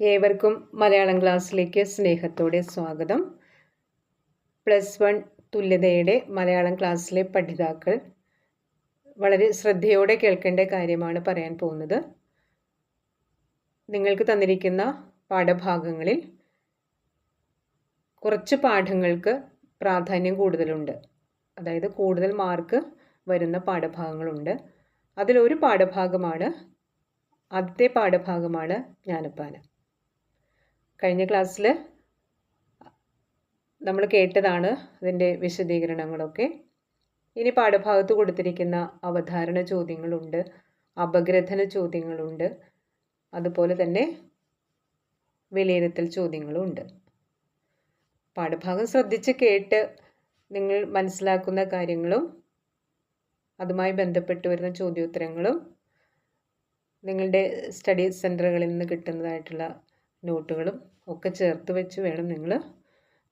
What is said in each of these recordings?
ഏവർക്കും മലയാളം ക്ലാസ്സിലേക്ക് സ്നേഹത്തോടെ സ്വാഗതം. പ്ലസ് വൺ തുല്യതയുടെ മലയാളം ക്ലാസ്സിലെ പഠിതാക്കൾ വളരെ ശ്രദ്ധയോടെ കേൾക്കേണ്ട കാര്യമാണ് പറയാൻ പോകുന്നത്. നിങ്ങൾക്ക് തന്നിരിക്കുന്ന പാഠഭാഗങ്ങളിൽ കുറച്ച് പാഠങ്ങൾക്ക് പ്രാധാന്യം കൂടുതലുണ്ട്. അതായത് കൂടുതൽ മാർക്ക് വരുന്ന പാഠഭാഗങ്ങളുണ്ട്. അതിലൊരു പാഠഭാഗമാണ് ആദ്യത്തെ പാഠഭാഗമാണ് ജ്ഞാനപ്പാന. കഴിഞ്ഞ ക്ലാസ്സിൽ നമ്മൾ കേട്ടതാണ് അതിന്റെ വിശദീകരണങ്ങളൊക്കെ. ഇനി പാഠഭാഗത്ത് കൊടുത്തിരിക്കുന്ന അവധാരണ ചോദ്യങ്ങളുണ്ട് അപഗ്രഥന ചോദ്യങ്ങളുണ്ട് അതുപോലെ തന്നെ വിലയിരുത്തൽ ചോദ്യങ്ങളും ഉണ്ട് പാഠഭാഗം ശ്രദ്ധിച്ച് കേട്ട് നിങ്ങൾ മനസ്സിലാക്കുന്ന കാര്യങ്ങളും അതുമായി ബന്ധപ്പെട്ട് വരുന്ന ചോദ്യോത്തരങ്ങളും നിങ്ങളുടെ സ്റ്റഡി സെന്ററുകളിൽ നിന്ന് കിട്ടുന്നതായിട്ടുള്ള നോട്ടുകളും ഒക്കെ ചേർത്ത് വെച്ച് വേണം നിങ്ങൾ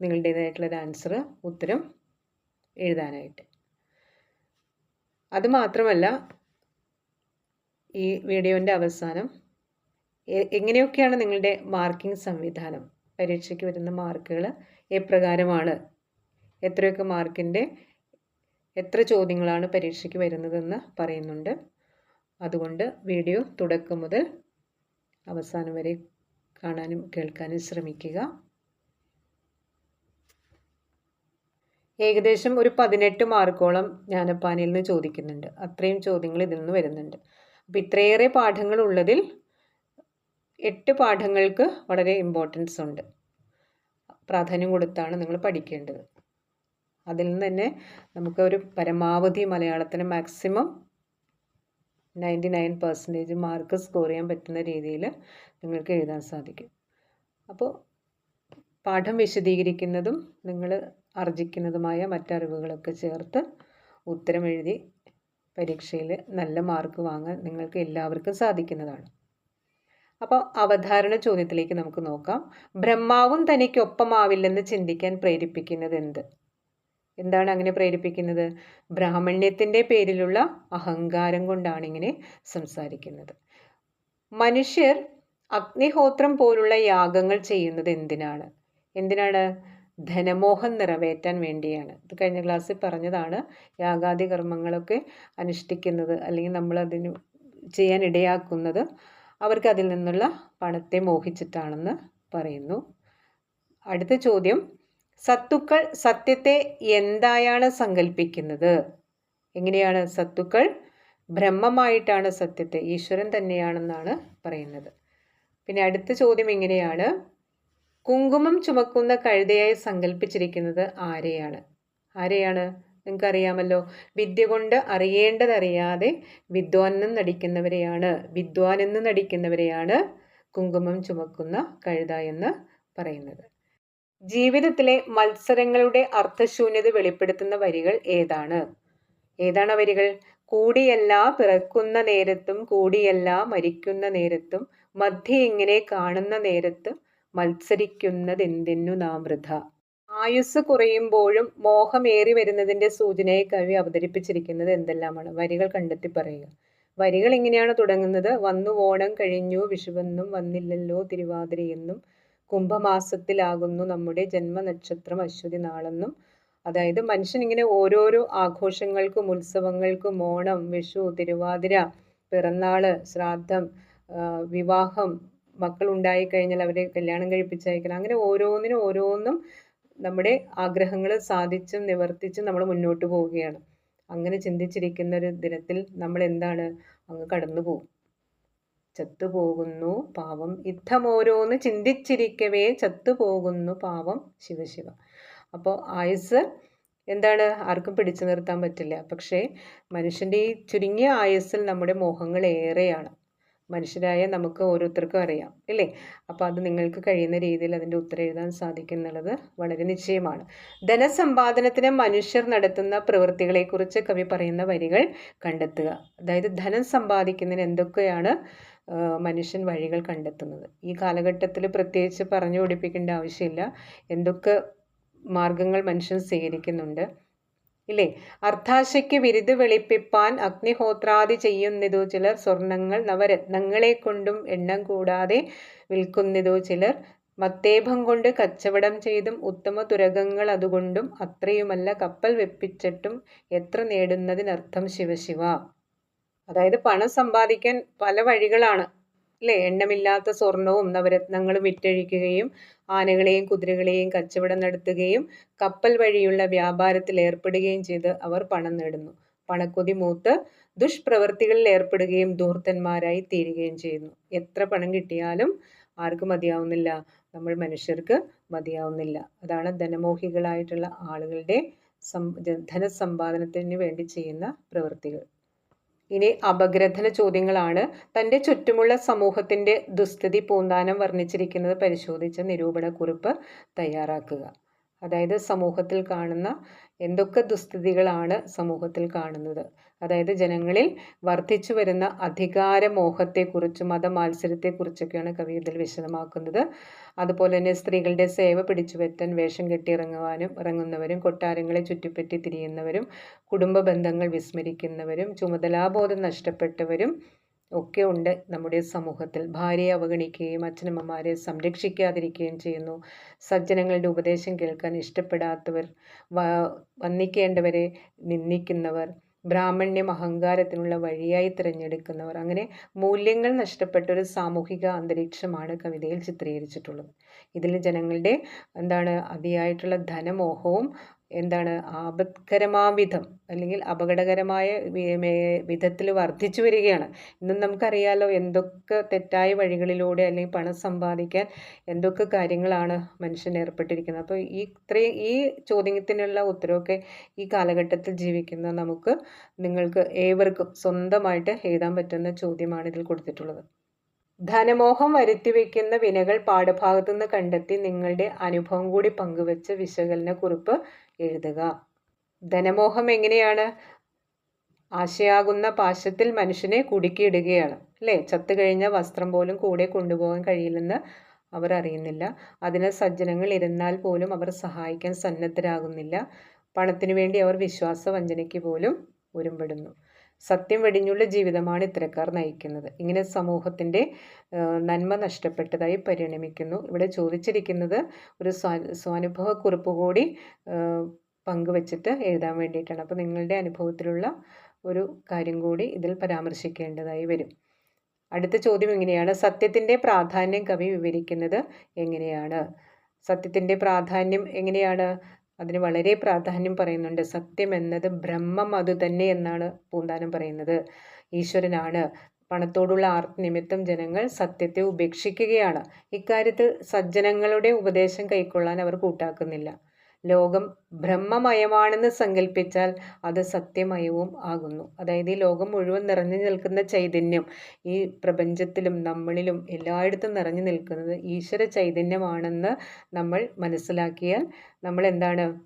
നിങ്ങളുടേതായിട്ടുള്ളൊരു ആൻസർ ഉത്തരം എഴുതാനായിട്ട്. അതുമാത്രമല്ല ഈ വീഡിയോന്റെ അവസാനം എങ്ങനെയൊക്കെയാണ് നിങ്ങളുടെ മാർക്കിംഗ് സംവിധാനം? പരീക്ഷയ്ക്ക് വരുന്ന മാർക്കുകൾ എപ്രകാരമാണ്? എത്രയൊക്കെ മാർക്കിന്റെ എത്ര ചോദ്യങ്ങളാണ് പരീക്ഷയ്ക്ക് വരുന്നതെന്ന് പറയുന്നുണ്ട്. അതുകൊണ്ട് വീഡിയോ തുടക്കം മുതൽ അവസാനം വരെ കാണാനും കേൾക്കാനും ശ്രമിക്കുക. ഏകദേശം ഒരു പതിനെട്ട് മാർക്കോളം ജ്ഞാനപ്പാനിൽ നിന്ന് ചോദിക്കുന്നുണ്ട്. അത്രയും ചോദ്യങ്ങൾ ഇതിൽ നിന്ന് വരുന്നുണ്ട്. അപ്പോൾ ഇത്രയേറെ പാഠങ്ങൾ ഉള്ളതിൽ എട്ട് പാഠങ്ങൾക്ക് വളരെ ഇമ്പോർട്ടൻസ് ഉണ്ട്. പ്രാധാന്യം കൊടുത്താണ് നിങ്ങൾ പഠിക്കേണ്ടത്. അതിൽ നിന്ന് തന്നെ നമുക്ക് ഒരു പരമാവധി മലയാളത്തിന് maximum ninety nine percentage mark score ചെയ്യാൻ പറ്റുന്ന രീതിയിൽ നിങ്ങൾക്ക് എഴുതാൻ സാധിക്കും. അപ്പോൾ പാഠം വിശദീകരിക്കുന്നതും നിങ്ങൾ ആർജിക്കുന്നതുമായ മറ്ററിവുകളൊക്കെ ചേർത്ത് ഉത്തരം എഴുതി പരീക്ഷയിൽ നല്ല മാർക്ക് വാങ്ങാൻ നിങ്ങൾക്ക് എല്ലാവർക്കും സാധിക്കുന്നതാണ്. അപ്പോൾ അവധാരണ ചോദ്യത്തിലേക്ക് നമുക്ക് നോക്കാം. ബ്രഹ്മാവും തനിക്കൊപ്പമാവില്ലെന്ന് ചിന്തിക്കാൻ പ്രേരിപ്പിക്കുന്നത് എന്ത്? എന്താണ് അങ്ങനെ പ്രേരിപ്പിക്കുന്നത്? ബ്രാഹ്മണ്യത്തിന്റെ പേരിലുള്ള അഹങ്കാരം കൊണ്ടാണ് ഇങ്ങനെ സംസാരിക്കുന്നത്. മനുഷ്യർ അഗ്നിഹോത്രം പോലുള്ള യാഗങ്ങൾ ചെയ്യുന്നത് എന്തിനാണ്? എന്തിനാണ്? ധനമോഹം നിറവേറ്റാൻ വേണ്ടിയാണ്. ഇത് കഴിഞ്ഞ ക്ലാസ്സിൽ പറഞ്ഞതാണ് യാഗാദി കർമ്മങ്ങളൊക്കെ അനുഷ്ഠിക്കുന്നത് അല്ലെങ്കിൽ നമ്മൾ അതിന് ചെയ്യാൻ ഇടയാക്കുന്നത് അവർക്ക് അതിൽ നിന്നുള്ള പണത്തെ മോഹിച്ചിട്ടാണെന്ന് പറയുന്നു. അടുത്ത ചോദ്യം സത്തുക്കൾ സത്യത്തെ എന്തായാണ് സങ്കല്പിക്കുന്നത് എങ്ങനെയാണ്? സത്തുക്കൾ ബ്രഹ്മമായിട്ടാണ് സത്യത്തെ ഈശ്വരൻ തന്നെയാണെന്നാണ് പറയുന്നത്. പിന്നെ അടുത്ത ചോദ്യം എങ്ങനെയാണ്? കുങ്കുമം ചുമക്കുന്ന കഴുതയായി സങ്കല്പിച്ചിരിക്കുന്നത് ആരെയാണ്? ആരെയാണ്? നിങ്ങൾക്കറിയാമല്ലോ. വിദ്യ കൊണ്ട് അറിയേണ്ടതറിയാതെ വിദ്വാനെന്ന് നടിക്കുന്നവരെയാണ്. വിദ്വാനെന്ന് നടിക്കുന്നവരെയാണ് കുങ്കുമം ചുമക്കുന്ന കഴുത എന്ന് പറയുന്നത്. ജീവിതത്തിലെ മത്സരങ്ങളുടെ അർത്ഥശൂന്യത വെളിപ്പെടുത്തുന്ന വരികൾ ഏതാണ്? ഏതാണ് വരികൾ? കൂടിയല്ല പിറക്കുന്ന നേരത്തും കൂടിയല്ല മരിക്കുന്ന നേരത്തും മധ്യ ഇങ്ങനെ കാണുന്ന നേരത്ത് മത്സരിക്കുന്നതെന്തിനു നാം വൃഥ. ആയുസ് കുറയുമ്പോഴും മോഹമേറി വരുന്നതിന്റെ സൂചനയെ കവി അവതരിപ്പിച്ചിരിക്കുന്നത് എന്തെല്ലാമാണ്? വരികൾ കണ്ടെത്തി പറയുക. വരികൾ ഇങ്ങനെയാണ് തുടങ്ങുന്നത്? വന്നു ഓണം കഴിഞ്ഞു വിഷുവെന്നും വന്നില്ലല്ലോ തിരുവാതിരയെന്നും കുംഭമാസത്തിലാകുന്നു നമ്മുടെ ജന്മനക്ഷത്രം അശ്വതി നാളെന്നും. അതായത് മനുഷ്യൻ ഇങ്ങനെ ഓരോരോ ആഘോഷങ്ങൾക്കും ഉത്സവങ്ങൾക്കും ഓണം വിഷു തിരുവാതിര പിറന്നാൾ ശ്രാദ്ധം വിവാഹം മക്കൾ ഉണ്ടായി കഴിഞ്ഞാൽ അവരെ കല്യാണം കഴിപ്പിച്ചയക്കണം അങ്ങനെ ഓരോന്നിനും ഓരോന്നും നമ്മുടെ ആഗ്രഹങ്ങൾ സാധിച്ചും നിവർത്തിച്ചും നമ്മൾ മുന്നോട്ട് പോവുകയാണ്. അങ്ങനെ ചിന്തിച്ചിരിക്കുന്ന ഒരു ദിനത്തിൽ നമ്മൾ എന്താണ്? അങ്ങ് കടന്നു പോകും. ചത്തുപോകുന്നു പാവം. യുദ്ധമോരോന്ന് ചിന്തിച്ചിരിക്കവേ ചത്തുപോകുന്നു പാവം ശിവശിവ അപ്പോൾ ആയുസ് എന്താണ്? ആർക്കും പിടിച്ചു നിർത്താൻ പറ്റില്ല. പക്ഷേ മനുഷ്യന്റെ ഈ ചുരുങ്ങിയ ആയുസ്സിൽ നമ്മുടെ മോഹങ്ങൾ ഏറെയാണ്. മനുഷ്യരായ നമുക്ക് ഓരോരുത്തർക്കും അറിയാം ഇല്ലേ? അപ്പോൾ അത് നിങ്ങൾക്ക് കഴിയുന്ന രീതിയിൽ അതിന്റെ ഉത്തരം എഴുതാൻ സാധിക്കും എന്നുള്ളത് വളരെ നിശ്ചയമാണ്. ധനസമ്പാദനത്തിന് മനുഷ്യർ നടത്തുന്ന പ്രവൃത്തികളെക്കുറിച്ച് കവി പറയുന്ന വരികൾ കണ്ടെത്തുക. അതായത് ധനം സമ്പാദിക്കുന്നതിന് എന്തൊക്കെയാണ് മനുഷ്യൻ വഴികൾ കണ്ടെത്തുന്നത്? ഈ കാലഘട്ടത്തിൽ പ്രത്യേകിച്ച് പറഞ്ഞു പഠിപ്പിക്കേണ്ട ആവശ്യമില്ല. എന്തൊക്കെ മാർഗങ്ങൾ മനുഷ്യൻ സ്വീകരിക്കുന്നുണ്ട്? ഇല്ലേ? അർത്ഥാശയ്ക്ക് വിരുത് വെളിപ്പിപ്പാൻ അഗ്നിഹോത്രാദി ചെയ്യുന്നതു ചിലർ സ്വർണങ്ങൾ നവരത്നങ്ങളെ കൊണ്ടും എണ്ണം കൂടാതെ വിൽക്കുന്നതു ചിലർ മത്തേഭം കൊണ്ട് കച്ചവടം ചെയ്തും ഉത്തമ തുരകങ്ങൾ അതുകൊണ്ടും അത്രയുമല്ല കപ്പൽ വെപ്പിച്ചിട്ടും എത്ര നേടുന്നതിനർത്ഥം ശിവശിവ. അതായത് പണം സമ്പാദിക്കാൻ പല വഴികളാണ്. അല്ലേ എണ്ണമില്ലാത്ത സ്വർണവും നവരത്നങ്ങളും വിറ്റഴിക്കുകയും ആനകളെയും കുതിരകളെയും കച്ചവടം നടത്തുകയും കപ്പൽ വഴിയുള്ള വ്യാപാരത്തിൽ ഏർപ്പെടുകയും ചെയ്ത് അവർ പണം നേടുന്നു. പണക്കൊതി മൂത്ത് ദുഷ്പ്രവൃത്തികളിൽ ഏർപ്പെടുകയും ധൂർത്തന്മാരായി തീരുകയും ചെയ്യുന്നു. എത്ര പണം കിട്ടിയാലും ആർക്കും മതിയാവുന്നില്ല. നമ്മൾ മനുഷ്യർക്ക് മതിയാവുന്നില്ല. അതാണ് ധനമോഹികളായിട്ടുള്ള ആളുകളുടെ സം ധനസമ്പാദനത്തിന് വേണ്ടി ചെയ്യുന്ന പ്രവൃത്തികൾ ഇനി അപഗ്രഥന ചോദ്യങ്ങളാണ്. തന്റെ ചുറ്റുമുള്ള സമൂഹത്തിന്റെ ദുസ്ഥിതി പൂന്താനം വർണിച്ചിരിക്കുന്നത് പരിശോധിച്ച് നിരൂപണക്കുറിപ്പ് തയ്യാറാക്കുക. അതായത് സമൂഹത്തിൽ കാണുന്ന എന്തൊക്കെ ദുസ്ഥിതികളാണ് സമൂഹത്തിൽ കാണുന്നത്? അതായത് ജനങ്ങളിൽ വർദ്ധിച്ചു വരുന്ന അധികാരമോഹത്തെക്കുറിച്ചും മതമാത്സരത്തെക്കുറിച്ചൊക്കെയാണ് കവി ഇതിൽ വിശദമാക്കുന്നത്. അതുപോലെ തന്നെ സ്ത്രീകളുടെ സേവ പിടിച്ചുപറ്റാൻ വേഷം കെട്ടി ഇറങ്ങുവാനും ഇറങ്ങുന്നവരും കൊട്ടാരങ്ങളെ ചുറ്റിപ്പറ്റി തിരിയുന്നവരും കുടുംബ ബന്ധങ്ങൾ വിസ്മരിക്കുന്നവരും ചുമതലാബോധം നഷ്ടപ്പെട്ടവരും ഒക്കെ ഉണ്ട് നമ്മുടെ സമൂഹത്തിൽ. ഭാര്യയെ അവഗണിക്കുകയും അച്ഛനമ്മമാരെ സംരക്ഷിക്കാതിരിക്കുകയും ചെയ്യുന്നു. സജ്ജനങ്ങളുടെ ഉപദേശം കേൾക്കാൻ ഇഷ്ടപ്പെടാത്തവർ വന്നിക്കേണ്ടവരെ നിന്ദിക്കുന്നവർ ബ്രാഹ്മണ്യം അഹങ്കാരത്തിനുള്ള വഴിയായി തിരഞ്ഞെടുക്കുന്നവർ. അങ്ങനെ മൂല്യങ്ങൾ നഷ്ടപ്പെട്ട ഒരു സാമൂഹിക അന്തരീക്ഷമാണ് കവിതയിൽ ചിത്രീകരിച്ചിട്ടുള്ളത്. ഇതിൽ ജനങ്ങളുടെ എന്താണ് അതിയായിട്ടുള്ള ധനമോഹവും എന്താണ് ആപത്കരമാവിധം അല്ലെങ്കിൽ അപകടകരമായ വിധത്തിൽ വർദ്ധിച്ചു വരികയാണ്. ഇന്നും നമുക്കറിയാലോ എന്തൊക്കെ തെറ്റായ വഴികളിലൂടെ അല്ലെങ്കിൽ പണം സമ്പാദിക്കാൻ എന്തൊക്കെ കാര്യങ്ങളാണ് മനുഷ്യൻ ഏർപ്പെട്ടിരിക്കുന്നത്. അപ്പോൾ ഈ ഇത്രയും ഈ ചോദ്യത്തിനുള്ള ഉത്തരവൊക്കെ ഈ കാലഘട്ടത്തിൽ ജീവിക്കുന്ന നമുക്ക് നിങ്ങൾക്ക് ഏവർക്കും സ്വന്തമായിട്ട് എഴുതാൻ പറ്റുന്ന ചോദ്യമാണ് ഇതിൽ കൊടുത്തിട്ടുള്ളത്. ധനമോഹം വരുത്തിവെക്കുന്ന വിനകൾ പാഠഭാഗത്തു നിന്ന് കണ്ടെത്തി നിങ്ങളുടെ അനുഭവം കൂടി പങ്കുവെച്ച് വിശകലന കുറിപ്പ് എഴുതുക. ധനമോഹം എങ്ങനെയാണ്? ആശയാകുന്ന പാശത്തിൽ മനുഷ്യനെ കുടുക്കിയിടുകയാണ്. അല്ലേ? ചത്തു കഴിഞ്ഞ വസ്ത്രം പോലും കൂടെ കൊണ്ടുപോകാൻ കഴിയില്ലെന്ന് അവർ അറിയുന്നില്ല. അതിന് സജ്ജനങ്ങൾ ഇരുന്നാൽ പോലും അവർ സഹായിക്കാൻ സന്നദ്ധരാകുന്നില്ല. പണത്തിനു വേണ്ടി അവർ വിശ്വാസ വഞ്ചനയ്ക്ക് പോലും ഉരുമ്പെടുന്നു സത്യം വെടിഞ്ഞുള്ള ജീവിതമാണ് ഇത്തരക്കാർ നയിക്കുന്നത്. ഇങ്ങനെ സമൂഹത്തിന്റെ നന്മ നഷ്ടപ്പെട്ടതായി പരിണമിക്കുന്നു. ഇവിടെ ചോദിച്ചിരിക്കുന്നത് ഒരു സ്വാനുഭവ കുറിപ്പ് കൂടി പങ്കുവച്ചിട്ട് എഴുതാൻ വേണ്ടിയിട്ടാണ്. അപ്പോൾ നിങ്ങളുടെ അനുഭവത്തിലുള്ള ഒരു കാര്യം കൂടി ഇതിൽ പരാമർശിക്കേണ്ടതായി വരും. അടുത്ത ചോദ്യം ഇങ്ങനെയാണ്. സത്യത്തിന്റെ പ്രാധാന്യം കവി വിവരിക്കുന്നത് എങ്ങനെയാണ്? സത്യത്തിന്റെ പ്രാധാന്യം എങ്ങനെയാണ്? അതിന് വളരെ പ്രാധാന്യം പറയുന്നുണ്ട്. സത്യം എന്നത് ബ്രഹ്മം അത് തന്നെ എന്നാണ് പൂന്താനം പറയുന്നത്. ഈശ്വരനാണ്. പണത്തോടുള്ള ആർത്തി നിമിത്തം ജനങ്ങൾ സത്യത്തെ ഉപേക്ഷിക്കുകയാണ്. ഇക്കാര്യത്തിൽ സജ്ജനങ്ങളുടെ ഉപദേശം കൈക്കൊള്ളാൻ അവർ കൂട്ടാക്കുന്നില്ല. ലോകം ബ്രഹ്മമയമാണെന്ന് സങ്കല്പിച്ചാൽ അത് സത്യമയവും ആകുന്നു. അതായത് ഈ ലോകം മുഴുവൻ നിറഞ്ഞു നിൽക്കുന്ന ചൈതന്യം ഈ പ്രപഞ്ചത്തിലും നമ്മളിലും എല്ലായിടത്തും നിറഞ്ഞു നിൽക്കുന്നത് ഈശ്വര ചൈതന്യമാണെന്ന് നമ്മൾ മനസ്സിലാക്കിയാൽ നമ്മൾ എന്താണ്?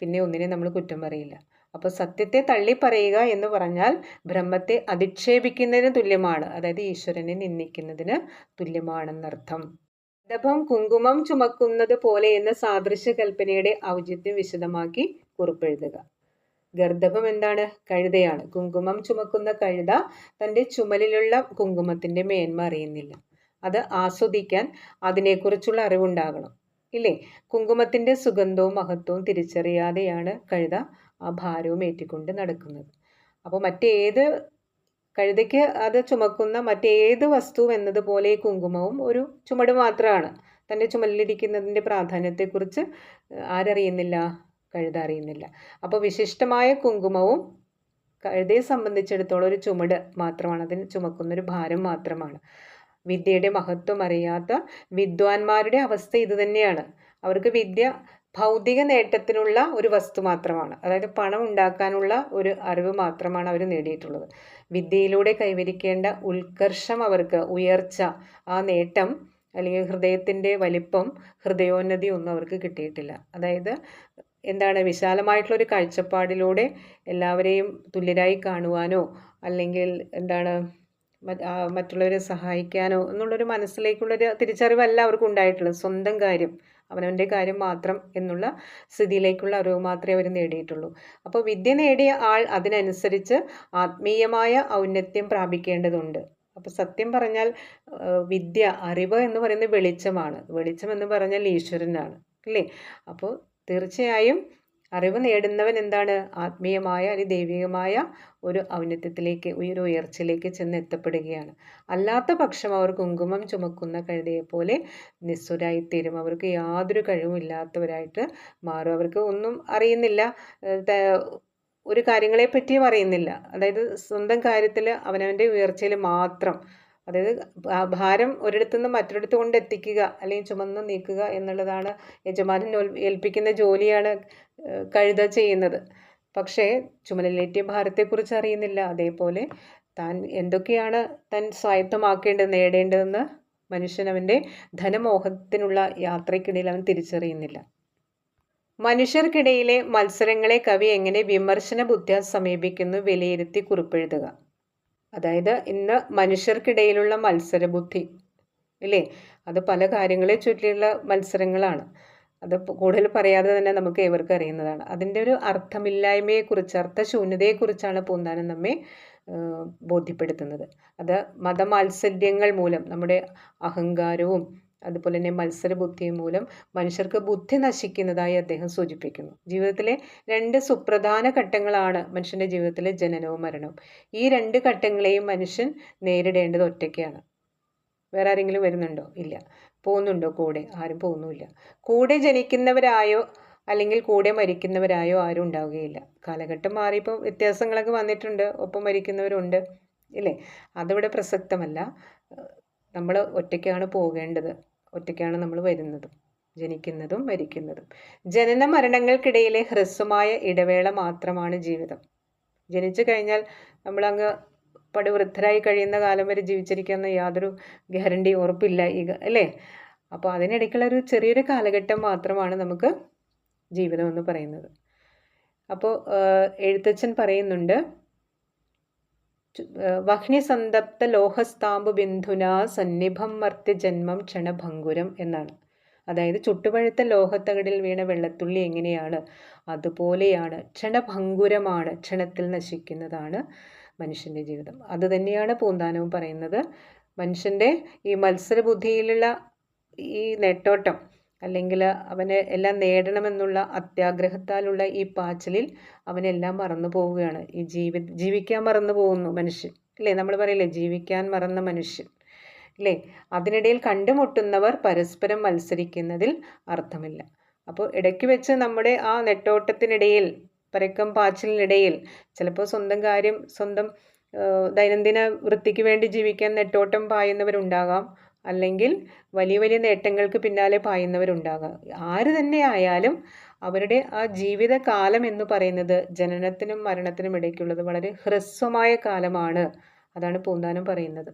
പിന്നെ ഒന്നിനെ നമ്മൾ കുറ്റം പറയില്ല. അപ്പോൾ സത്യത്തെ തള്ളി പറയുക എന്ന് പറഞ്ഞാൽ ബ്രഹ്മത്തെ അധിക്ഷേപിക്കുന്നതിന് തുല്യമാണ്. അതായത് ഈശ്വരനെ നിന്ദിക്കുന്നതിന് തുല്യമാണെന്നർത്ഥം. ഗർഭം കുങ്കുമം ചുമക്കുന്നത് പോലെ എന്ന സാദൃശ്യ കൽപ്പനയുടെ ഔചിത്യം വിശദമാക്കി കുറിപ്പെഴുതുക. ഗർദഭം എന്താണ്? കഴുതയാണ്. കുങ്കുമം ചുമക്കുന്ന കഴുത തന്റെ ചുമലിലുള്ള കുങ്കുമത്തിന്റെ മേന്മ അറിയുന്നില്ല. അത് ആസ്വദിക്കാൻ അതിനെക്കുറിച്ചുള്ള അറിവുണ്ടാകണം. ഇല്ലേ? കുങ്കുമത്തിന്റെ സുഗന്ധവും മഹത്വവും തിരിച്ചറിയാതെയാണ് കഴുത ആ ഭാരവും ഏറ്റിക്കൊണ്ട് നടക്കുന്നത്. അപ്പോൾ മറ്റേത് കഴുതയ്ക്ക് അത് ചുമക്കുന്ന മറ്റേത് വസ്തു എന്നതുപോലെ കുങ്കുമവും ഒരു ചുമട് മാത്രമാണ് തന്റെ ചുമലിലിരിക്കുന്നതിന്റെ പ്രാധാന്യത്തെക്കുറിച്ച് ആരറിയുന്നില്ല കഴുത അറിയുന്നില്ല. അപ്പോൾ വിശിഷ്ടമായ കുങ്കുമവും കഴുതയെ സംബന്ധിച്ചിടത്തോളം ഒരു ചുമട് മാത്രമാണ്. അതിന് ചുമക്കുന്നൊരു ഭാരം മാത്രമാണ്. വിദ്യയുടെ മഹത്വം അറിയാത്ത വിദ്വാൻമാരുടെ അവസ്ഥ ഇതുതന്നെയാണ് അവർക്ക് വിദ്യ ഭൗതിക നേട്ടത്തിനുള്ള ഒരു വസ്തു മാത്രമാണ്. അതായത് പണം ഉണ്ടാക്കാനുള്ള ഒരു അറിവ് മാത്രമാണ് അവർ നേടിയിട്ടുള്ളത്. വിദ്യയിലൂടെ കൈവരിക്കേണ്ട ഉത്കർഷം അവർക്ക് ഉയർച്ച ആ നേട്ടം അല്ലെങ്കിൽ ഹൃദയത്തിന്റെ വലിപ്പം ഹൃദയോന്നതി ഒന്നും അവർക്ക് കിട്ടിയിട്ടില്ല. അതായത് എന്താണ് വിശാലമായിട്ടുള്ളൊരു കാഴ്ചപ്പാടിലൂടെ എല്ലാവരെയും തുല്യരായി കാണുവാനോ അല്ലെങ്കിൽ എന്താണ് മറ്റുള്ളവരെ സഹായിക്കാനോ എന്നുള്ളൊരു മനസ്സിലേക്കുള്ളൊരു തിരിച്ചറിവല്ല അവർക്ക് ഉണ്ടായിട്ടുള്ളത് സ്വന്തം കാര്യം അവനവന്റെ കാര്യം മാത്രം എന്നുള്ള സ്ഥിതിയിലേക്കുള്ള അറിവ് മാത്രമേ അവർ നേടിയിട്ടുള്ളൂ. അപ്പോൾ വിദ്യ നേടിയ ആൾ അതിനനുസരിച്ച് ആത്മീയമായ ഔന്നത്യം പ്രാപിക്കേണ്ടതുണ്ട്. അപ്പോൾ സത്യം പറഞ്ഞാൽ വിദ്യ അറിവ് എന്ന് പറയുന്നത് വെളിച്ചമാണ്. വെളിച്ചം എന്ന് പറഞ്ഞാൽ ഈശ്വരനാണ്. അല്ലേ? അപ്പോൾ തീർച്ചയായും അറിവ് നേടുന്നവൻ എന്താണ്? ആത്മീയമായ അല്ലെങ്കിൽ ദൈവികമായ ഒരു ഔന്നത്യത്തിലേക്ക് ഒരു ഉയർച്ചയിലേക്ക് ചെന്ന് എത്തപ്പെടുകയാണ്. അല്ലാത്ത പക്ഷം അവർ കുങ്കുമം ചുമക്കുന്ന കഴുതയെ പോലെ നിസ്വരായിത്തീരും അവർക്ക് യാതൊരു കഴിവും ഇല്ലാത്തവരായിട്ട് മാറും. അവർക്ക് ഒന്നും അറിയുന്നില്ല. ഒരു കാര്യങ്ങളെ പറ്റിയും അറിയുന്നില്ല. അതായത് സ്വന്തം കാര്യത്തിൽ അവനവന്റെ ഉയർച്ചയിൽ മാത്രം അതായത് ഭാരം ഒരിടത്തു നിന്ന് മറ്റൊരിടത്ത് കൊണ്ട് എത്തിക്കുക അല്ലെങ്കിൽ ചുമന്ന് നീക്കുക എന്നുള്ളതാണ് യജമാനൻ ഏൽപ്പിക്കുന്ന ജോലിയാണ് കഴുത ചെയ്യുന്നത്. പക്ഷേ ചുമലിലേറ്റിയ ഭാരത്തെക്കുറിച്ച് അറിയുന്നില്ല. അതേപോലെ താൻ എന്തൊക്കെയാണ് താൻ സ്വായത്തമാക്കേണ്ടത് നേടേണ്ടതെന്ന് മനുഷ്യൻ അവന്റെ ധനമോഹത്തിനുള്ള യാത്രയ്ക്കിടയിൽ അവൻ തിരിച്ചറിയുന്നില്ല. മനുഷ്യർക്കിടയിലെ മത്സരങ്ങളെ കവി എങ്ങനെ വിമർശന ബുദ്ധിയ സമീപിക്കുന്നു വിലയിരുത്തി കുറിപ്പെഴുതുക. അതായത് ഇന്ന് മനുഷ്യർക്കിടയിലുള്ള മത്സരബുദ്ധി ഇല്ലേ? അത് പല കാര്യങ്ങളെ ചുറ്റിയുള്ള മത്സരങ്ങളാണ്. അത് കൂടുതൽ പറയാതെ തന്നെ നമുക്ക് ഏവർക്കും അറിയുന്നതാണ്. അതിന്റെ ഒരു അർത്ഥമില്ലായ്മയെക്കുറിച്ച് അർത്ഥശൂന്യതയെക്കുറിച്ചാണ് പൂന്താനം നമ്മെ ബോധ്യപ്പെടുത്തുന്നത്. അത് മതമാത്സര്യങ്ങൾ മൂലം നമ്മുടെ അഹങ്കാരവും അതുപോലെ തന്നെ മത്സരബുദ്ധി മൂലം മനുഷ്യർക്ക് ബുദ്ധി നശിക്കുന്നതായി അദ്ദേഹം സൂചിപ്പിക്കുന്നു. ജീവിതത്തിലെ രണ്ട് സുപ്രധാന ഘട്ടങ്ങളാണ് മനുഷ്യന്റെ ജീവിതത്തിലെ ജനനവും മരണവും. ഈ രണ്ട് ഘട്ടങ്ങളെയും മനുഷ്യൻ നേരിടേണ്ടത് ഒറ്റയ്ക്കാണ്. വേറെ ആരെങ്കിലും വരുന്നുണ്ടോ? ഇല്ല. പോകുന്നുണ്ടോ? കൂടെ. ആരും പോകുന്നുമില്ല. കൂടെ ജനിക്കുന്നവരായോ അല്ലെങ്കിൽ കൂടെ മരിക്കുന്നവരായോ ആരും ഉണ്ടാവുകയില്ല. കാലഘട്ടം മാറിയപ്പോൾ വ്യത്യാസങ്ങളൊക്കെ വന്നിട്ടുണ്ട്. ഒപ്പം മരിക്കുന്നവരുണ്ട്. ഇല്ലേ? അതിവിടെ പ്രസക്തമല്ല. നമ്മൾ ഒറ്റയ്ക്കാണ് പോകേണ്ടത്. ഒറ്റയ്ക്കാണ് നമ്മൾ വരുന്നതും ജനിക്കുന്നതും മരിക്കുന്നതും. ജനന മരണങ്ങൾക്കിടയിലെ ഹ്രസ്വമായ ഇടവേള മാത്രമാണ് ജീവിതം. ജനിച്ചു കഴിഞ്ഞാൽ നമ്മൾ നമ്മളങ്ങ് പടുവൃദ്ധരായി കഴിയുന്ന കാലം വരെ ജീവിച്ചിരിക്കുന്ന യാതൊരു ഗ്യാരണ്ടി ഉറപ്പില്ല ഈ അല്ലേ? അപ്പോൾ അതിനിടയ്ക്കുള്ള ഒരു ചെറിയൊരു കാലഘട്ടം മാത്രമാണ് നമുക്ക് ജീവിതം എന്ന് പറയുന്നത്. അപ്പോൾ എഴുത്തച്ഛൻ പറയുന്നുണ്ട് വഹ്നിസന്തപ്ത ലോഹസ്താമ്പ് ബിന്ദുന സന്നിഭം മർത്യ ജന്മം ക്ഷണഭങ്കുരം എന്നാണ്. അതായത് ചുട്ടുപഴുത്ത ലോഹത്തകടിൽ വീണ വെള്ളത്തുള്ളി എങ്ങനെയാണ്? അതുപോലെയാണ് ക്ഷണഭംഗുരമാണ് ക്ഷണത്തിൽ നശിക്കുന്നതാണ് മനുഷ്യന്റെ ജീവിതം. അതുതന്നെയാണ് പൂന്താനവും പറയുന്നത്. മനുഷ്യന്റെ ഈ മത്സരബുദ്ധിയിലുള്ള ഈ നെട്ടോട്ടം അല്ലെങ്കിൽ അവന് എല്ലാം നേടണമെന്നുള്ള അത്യാഗ്രഹത്താലുള്ള ഈ പാച്ചിലിൽ അവനെല്ലാം മറന്നു പോവുകയാണ്. ഈ ജീവി ജീവിക്കാൻ മറന്നു പോകുന്നു മനുഷ്യൻ. അല്ലേ? നമ്മൾ പറയില്ലേ ജീവിക്കാൻ മറന്ന മനുഷ്യൻ. അല്ലേ? അതിനിടയിൽ കണ്ടുമുട്ടുന്നവർ പരസ്പരം മത്സരിക്കുന്നതിൽ അർത്ഥമില്ല. അപ്പോൾ ഇടയ്ക്ക് വെച്ച് നമ്മുടെ ആ നെട്ടോട്ടത്തിനിടയിൽ പരക്കം പാച്ചിലിനിടയിൽ ചിലപ്പോൾ സ്വന്തം കാര്യം സ്വന്തം ദൈനംദിന വൃത്തിക്ക് വേണ്ടി ജീവിക്കാൻ നെട്ടോട്ടം പായുന്നവരുണ്ടാകാം. അല്ലെങ്കിൽ വലിയ വലിയ നേട്ടങ്ങൾക്ക് പിന്നാലെ പായുന്നവരുണ്ടാകാം. ആര് തന്നെ ആയാലും അവരുടെ ആ ജീവിതകാലം എന്ന് പറയുന്നത് ജനനത്തിനും മരണത്തിനും ഇടയ്ക്കുള്ളത് വളരെ ഹ്രസ്വമായ കാലമാണ് അതാണ് പൂന്താനം പറയുന്നത്.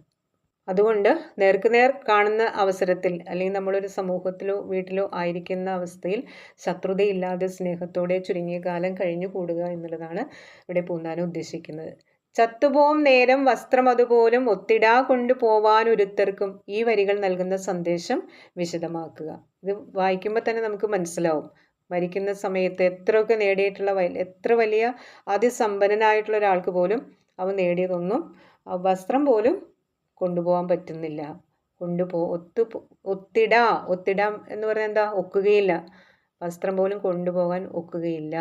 അതുകൊണ്ട് നേർക്കുനേർ കാണുന്ന അവസരത്തിൽ അല്ലെങ്കിൽ നമ്മളൊരു സമൂഹത്തിലോ വീട്ടിലോ ആയിരിക്കുന്ന അവസ്ഥയിൽ ശത്രുതയില്ലാതെ സ്നേഹത്തോടെ ചുരുങ്ങിയ കാലം കഴിഞ്ഞു കൂടുക എന്നുള്ളതാണ് ഇവിടെ പൂന്താനം ഉദ്ദേശിക്കുന്നത്. ചത്തുപോം നേരം വസ്ത്രം അതുപോലും ഒത്തിടാ കൊണ്ടുപോവാനൊരുത്തർക്കും ഈ വരികൾ നൽകുന്ന സന്ദേശം വിശദമാക്കുക. ഇത് വായിക്കുമ്പോൾ തന്നെ നമുക്ക് മനസ്സിലാവും. മരിക്കുന്ന സമയത്ത് എത്രയൊക്കെ നേടിയിട്ടുള്ള എത്ര വലിയ അതിസമ്പന്നനായിട്ടുള്ള ഒരാൾക്ക് പോലും അവ നേടിയതൊന്നും വസ്ത്രം പോലും കൊണ്ടുപോകാൻ പറ്റുന്നില്ല. കൊണ്ടുപോ ഒത്തു ഒത്തിടാ ഒത്തിടാം എന്ന് പറഞ്ഞാൽ എന്താ? ഒക്കുകയില്ല. വസ്ത്രം പോലും കൊണ്ടുപോകാൻ ഒക്കുകയില്ല.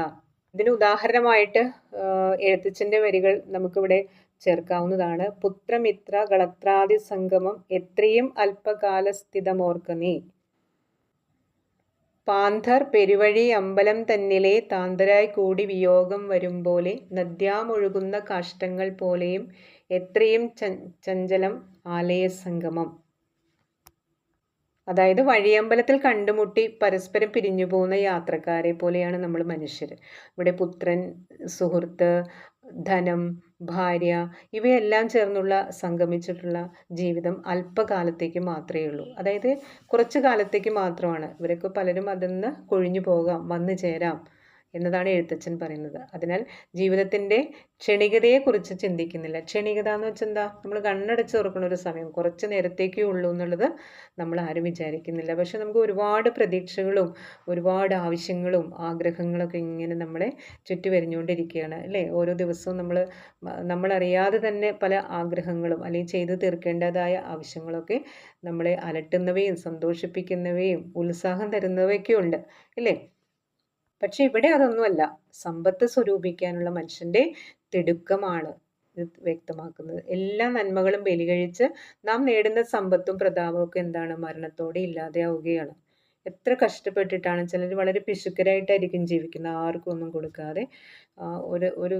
ഇതിന് ഉദാഹരണമായിട്ട് എഴുത്തച്ഛന്റെ വരികൾ നമുക്കിവിടെ ചേർക്കാവുന്നതാണ്. പുത്രമിത്ര കളത്രാദി സംഗമം എത്രയും അല്പകാലസ്ഥിതമോർക്കുന്നേ പാന്തർ പെരുവഴി അമ്പലം തന്നിലെ താന്തരായി കൂടി വിയോഗം വരും പോലെ നദ്യാമൊഴുകുന്ന കാഷ്ടങ്ങൾ പോലെയും എത്രയും ചഞ്ചലം ആലയ സംഗമം അതായത് വഴിയമ്പലത്തിൽ കണ്ടുമുട്ടി പരസ്പരം പിരിഞ്ഞു പോകുന്ന യാത്രക്കാരെ പോലെയാണ് നമ്മൾ മനുഷ്യർ ഇവിടെ പുത്രൻ സുഹൃത്ത് ധനം ഭാര്യ ഇവയെല്ലാം ചേർന്നുള്ള സംഗമിച്ചിട്ടുള്ള ജീവിതം അല്പകാലത്തേക്ക് മാത്രമേ ഉള്ളൂ. അതായത് കുറച്ചു കാലത്തേക്ക് മാത്രമാണ്. ഇവരൊക്കെ പലരും അതിൽ നിന്ന് കൊഴിഞ്ഞു പോകാം വന്നു ചേരാം. എന്നതാണ് എഴുത്തച്ഛൻ പറയുന്നത്. അതിനാൽ ജീവിതത്തിന്റെ ക്ഷണികതയെക്കുറിച്ച് ചിന്തിക്കുന്നില്ല. ക്ഷണികത എന്ന് വെച്ചാൽ എന്താ? നമ്മൾ കണ്ണടച്ച് തുറക്കുന്ന ഒരു സമയം. കുറച്ച് നേരത്തേക്കേ ഉള്ളൂ എന്നുള്ളത് നമ്മൾ ആരും വിചാരിക്കുന്നില്ല. പക്ഷെ നമുക്ക് ഒരുപാട് പ്രതീക്ഷകളും ഒരുപാട് ആവശ്യങ്ങളും ആഗ്രഹങ്ങളൊക്കെ ഇങ്ങനെ നമ്മളെ ചുറ്റുവരിഞ്ഞുകൊണ്ടിരിക്കുകയാണ് അല്ലേ? ഓരോ ദിവസവും നമ്മൾ നമ്മളറിയാതെ തന്നെ പല ആഗ്രഹങ്ങളും അല്ലെങ്കിൽ ചെയ്തു തീർക്കേണ്ടതായ ആവശ്യങ്ങളൊക്കെ നമ്മളെ അലട്ടുന്നവയും സന്തോഷിപ്പിക്കുന്നവയും ഉത്സാഹം തരുന്നവയൊക്കെ ഉണ്ട് അല്ലേ? പക്ഷെ ഇവിടെ അതൊന്നുമല്ല. സമ്പത്ത് സ്വരൂപിക്കാനുള്ള മനുഷ്യന്റെ തിടുക്കമാണ് ഇത് വ്യക്തമാക്കുന്നത്. എല്ലാ നന്മകളും ബലികഴിച്ച് നാം നേടുന്ന സമ്പത്തും പ്രതാപവും ഒക്കെ എന്താണ്? മരണത്തോടെ ഇല്ലാതെയാവുകയാണ്. എത്ര കഷ്ടപ്പെട്ടിട്ടാണ് ചിലർ വളരെ പിശുക്കരായിട്ടായിരിക്കും ജീവിക്കുന്നത്. ആർക്കും ഒന്നും കൊടുക്കാതെ ഒരു ഒരു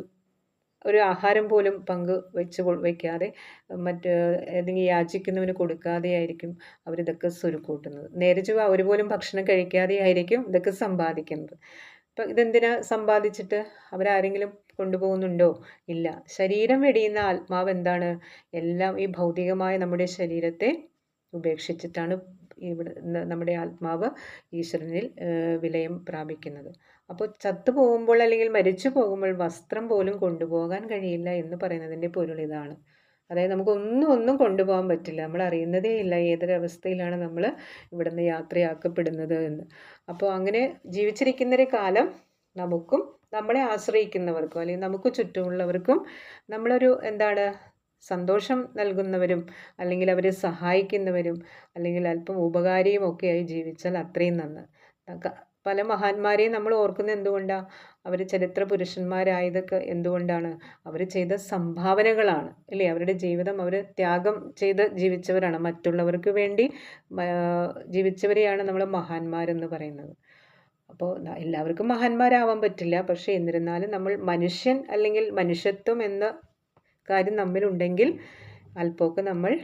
ഒരു ആഹാരം പോലും പങ്ക് വെച്ച് വയ്ക്കാതെ മറ്റ് ഏതെങ്കിലും യാചിക്കുന്നവന് കൊടുക്കാതെ ആയിരിക്കും അവരിതൊക്കെ സ്വരുക്കൂട്ടുന്നത്. നേരെ ചൊവ്വ അവർ പോലും ഭക്ഷണം കഴിക്കാതെ ആയിരിക്കും ഇതൊക്കെ സമ്പാദിക്കുന്നത്. അപ്പം ഇതെന്തിനാ സമ്പാദിച്ചിട്ട് അവരാരെങ്കിലും കൊണ്ടുപോകുന്നുണ്ടോ? ഇല്ല. ശരീരം വെടിയുന്ന ആത്മാവ് എന്താണ്? എല്ലാം ഈ ഭൗതികമായ നമ്മുടെ ശരീരത്തെ ഉപേക്ഷിച്ചിട്ടാണ് ഇവിടെ നമ്മുടെ ആത്മാവ് ഈശ്വരനിൽ വിലയം പ്രാപിക്കുന്നത്. അപ്പോൾ ചത്തു പോകുമ്പോൾ അല്ലെങ്കിൽ മരിച്ചു പോകുമ്പോൾ വസ്ത്രം പോലും കൊണ്ടുപോകാൻ കഴിയില്ല എന്ന് പറയുന്നതിന്റെ പൊരുൾ ഇതാണ്. അതായത് നമുക്കൊന്നും ഒന്നും കൊണ്ടുപോകാൻ പറ്റില്ല. നമ്മൾ അറിയുന്നതേ ഇല്ല ഏതൊരവസ്ഥയിലാണ് നമ്മൾ ഇവിടുന്ന് യാത്രയാക്കപ്പെടുന്നത് എന്ന്. അപ്പോൾ അങ്ങനെ ജീവിച്ചിരിക്കുന്നൊരു കാലം നമുക്കും നമ്മളെ ആശ്രയിക്കുന്നവർക്കും അല്ലെങ്കിൽ നമുക്ക് ചുറ്റുമുള്ളവർക്കും നമ്മളൊരു എന്താണ് സന്തോഷം നൽകുന്നവരും അല്ലെങ്കിൽ അവരെ സഹായിക്കുന്നവരും അല്ലെങ്കിൽ അല്പം ഉപകാരിയും ഒക്കെയായി ജീവിച്ചാൽ അത്രയും നന്ന്. പല മഹാന്മാരെയും നമ്മൾ ഓർക്കുന്നത് എന്തുകൊണ്ടാണ് അവർ ചരിത്ര പുരുഷന്മാരായതൊക്കെ എന്തുകൊണ്ടാണ്? അവർ ചെയ്ത സംഭാവനകളാണ് അല്ലേ? അവരുടെ ജീവിതം അവർ ത്യാഗം ചെയ്ത് ജീവിച്ചവരാണ്. മറ്റുള്ളവർക്ക് വേണ്ടി ജീവിച്ചവരെയാണ് നമ്മൾ മഹാന്മാരെന്ന് പറയുന്നത്. അപ്പോൾ എല്ലാവർക്കും മഹാന്മാരാവാൻ പറ്റില്ല. പക്ഷേ എന്നിരുന്നാലും നമ്മൾ മനുഷ്യൻ അല്ലെങ്കിൽ മനുഷ്യത്വം എന്ന കാര്യം നമ്മിലുണ്ടെങ്കിൽ അല്പമൊക്കെ നമ്മൾ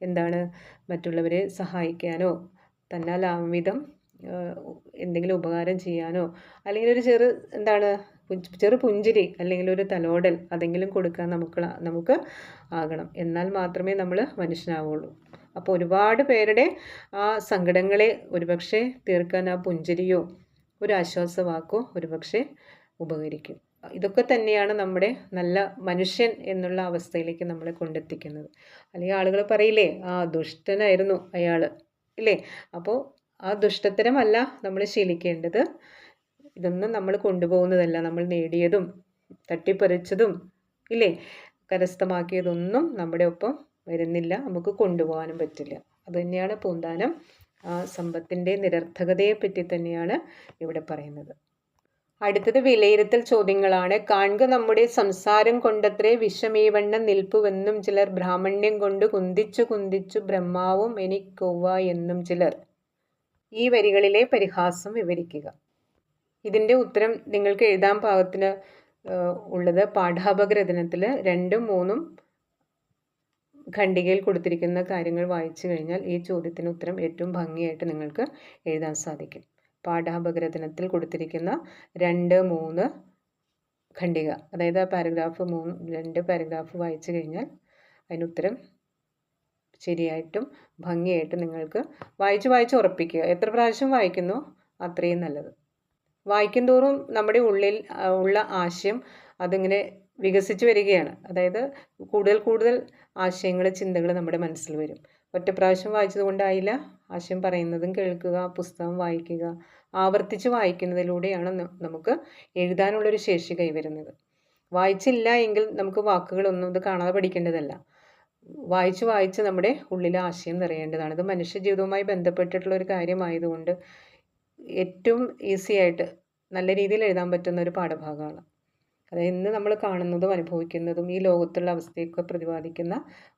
എന്താണ്? മറ്റുള്ളവരെ സഹായിക്കാനോ തന്നാലാവും വിധം എന്തെങ്കിലും ഉപകാരം ചെയ്യാനോ അല്ലെങ്കിൽ ഒരു ചെറു എന്താണ് ചെറു പുഞ്ചിരി അല്ലെങ്കിൽ ഒരു തലോടൽ അതെങ്കിലും കൊടുക്കാൻ നമുക്ക് നമുക്ക് ആകണം. എന്നാൽ മാത്രമേ നമ്മൾ മനുഷ്യനാവുള്ളൂ. അപ്പോൾ ഒരുപാട് പേരുടെ ആ സങ്കടങ്ങളെ ഒരുപക്ഷെ തീർക്കാൻ ആ പുഞ്ചിരിയോ ഒരു ആശ്വാസവാക്കോ ഒരുപക്ഷെ ഉപകരിക്കും. ഇതൊക്കെ തന്നെയാണ് നമ്മുടെ നല്ല മനുഷ്യൻ എന്നുള്ള അവസ്ഥയിലേക്ക് നമ്മളെ കൊണ്ടെത്തിക്കുന്നത്. അല്ലെങ്കിൽ ആളുകൾ പറയില്ലേ ആ ദുഷ്ടനായിരുന്നു അയാൾ ഇല്ലേ? അപ്പോൾ ആ ദുഷ്ടത്തരമല്ല നമ്മൾ ശീലിക്കേണ്ടത്. ഇതൊന്നും നമ്മൾ കൊണ്ടുപോകുന്നതല്ല. നമ്മൾ നേടിയതും തട്ടിപ്പറിച്ചതും ഇല്ലേ? കരസ്ഥമാക്കിയതൊന്നും നമ്മുടെ ഒപ്പം വരുന്നില്ല. നമുക്ക് കൊണ്ടുപോകാനും പറ്റില്ല. അതുതന്നെയാണ് പൂന്താനം. ആ സമ്പത്തിന്റെ നിരർത്ഥകതയെ പറ്റി തന്നെയാണ് ഇവിടെ പറയുന്നത്. അടുത്തത് വിലയിരുത്തൽ ചോദ്യങ്ങളാണ്. കാൺക നമ്മുടെ സംസാരം കൊണ്ടത്രേ വിഷമീവണ്ണം നിൽപ്പുവെന്നും ചിലർ ബ്രാഹ്മണ്യം കൊണ്ട് കുന്തിച്ചു കുന്തിച്ചു ബ്രഹ്മാവും എനിക്കൊവ്വ എന്നും ചിലർ. ഈ വരികളിലെ പരിഹാസം വിവരിക്കുക. ഇതിന്റെ ഉത്തരം നിങ്ങൾക്ക് എഴുതാൻ പാകത്തിന് ഉള്ളത് പാഠാപഗ്രഥനത്തിൽ രണ്ടും മൂന്നും ഖണ്ഡികയിൽ കൊടുത്തിരിക്കുന്ന കാര്യങ്ങൾ വായിച്ചു കഴിഞ്ഞാൽ ഈ ചോദ്യത്തിന് ഉത്തരം ഏറ്റവും ഭംഗിയായിട്ട് നിങ്ങൾക്ക് എഴുതാൻ സാധിക്കും. പാഠാപഗ്രഥനത്തിൽ കൊടുത്തിരിക്കുന്ന രണ്ട് മൂന്ന് ഖണ്ഡിക അതായത് ആ പാരഗ്രാഫ് മൂന്ന് രണ്ട് പാരഗ്രാഫ് വായിച്ചു കഴിഞ്ഞാൽ അതിനുത്തരം ശരിയായിട്ടും ഭംഗിയായിട്ടും നിങ്ങൾക്ക് വായിച്ച് വായിച്ച് ഉറപ്പിക്കുക. എത്ര പ്രാവശ്യം വായിക്കുന്നു അത്രയും നല്ലത്. വായിക്കും തോറും നമ്മുടെ ഉള്ളിൽ ഉള്ള ആശയം അതിങ്ങനെ വികസിച്ച് വരികയാണ്. അതായത് കൂടുതൽ കൂടുതൽ ആശയങ്ങൾ ചിന്തകൾ നമ്മുടെ മനസ്സിൽ വരും. ഒറ്റ പ്രാവശ്യം വായിച്ചത് കൊണ്ടായില്ല. ആശയം പറയുന്നതും കേൾക്കുക പുസ്തകം വായിക്കുക ആവർത്തിച്ച് വായിക്കുന്നതിലൂടെയാണ് നമുക്ക് എഴുതാനുള്ളൊരു ശേഷി കൈവരുന്നത്. വായിച്ചില്ല എങ്കിൽ നമുക്ക് വാക്കുകളൊന്നും ഇത് കാണാതെ പഠിക്കേണ്ടതല്ല. വായിച്ച് വായിച്ച് നമ്മുടെ ഉള്ളിലെ ആശയം നിറയേണ്ടതാണ്. ഇത് മനുഷ്യ ജീവിതവുമായി ബന്ധപ്പെട്ടിട്ടുള്ള ഒരു കാര്യമായതുകൊണ്ട് ഏറ്റവും ഈസി ആയിട്ട് നല്ല രീതിയിൽ എഴുതാൻ പറ്റുന്ന ഒരു പാഠഭാഗമാണ്. അത് ഇന്ന് നമ്മൾ കാണുന്നതും അനുഭവിക്കുന്നതും ഈ ലോകത്തുള്ള അവസ്ഥയൊക്കെ പ്രതിപാദിക്കുന്ന